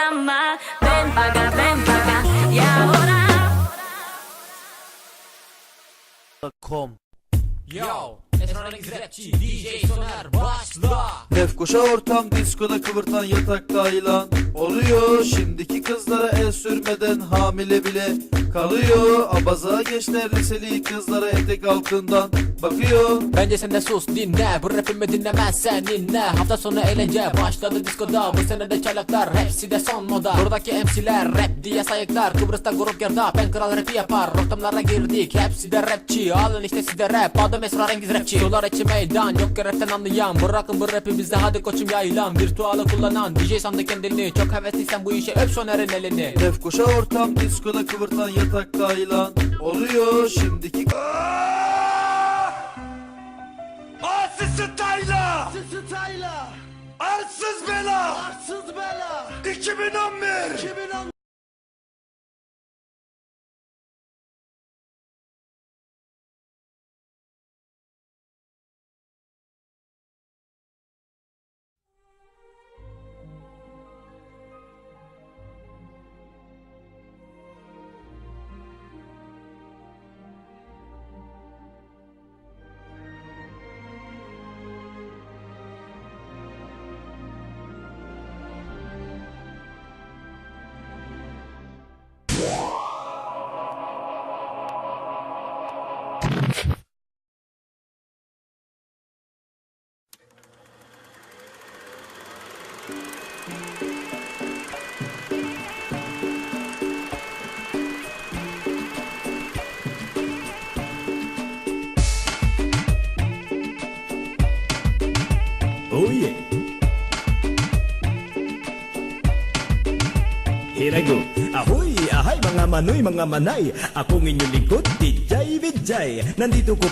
nada más. Ven para acá, ven para acá. Y ahora. Com. Yo, Electronic Rapçi, DJ Soner başla. Nefkoşa ortam diskoda kıvırtan yatakta ayılan Oluyor şimdiki kızlara el sürmeden hamile bile Kalıyor abaza gençler liseli kızlara etek altından bakıyor. Bence sen de sus dinle. Bu rapimi dinlemezsen inle Hafta sonu eğlence başladı diskoda. Bu sene de çaylaklar hepsi de son moda. Buradaki MC'ler rap diye sayıklar. Kıbrıs'ta grup gerda ben kral rapi yapar. Ortamlara girdik hepsi de rapçi. Alın işte size rap adım esrarengiz rapçi. Sular içi meydan yok ki rapten anlayan. Bırakın bu rapi bize hadi koçum yaylan. Virtualı kullanan DJ sandı kendini. Çok hevesliysen bu işe öp sonerin elini. Nefkoşa ortam diskoda kıvırtan yatakta aylan Oluyor şimdiki çıtayla. Çıtayla. Artsız bela. Artsız bela. 2011. 2011. manoy mga manay. Akong inyong lingkod, DJ Vijay Nandito ko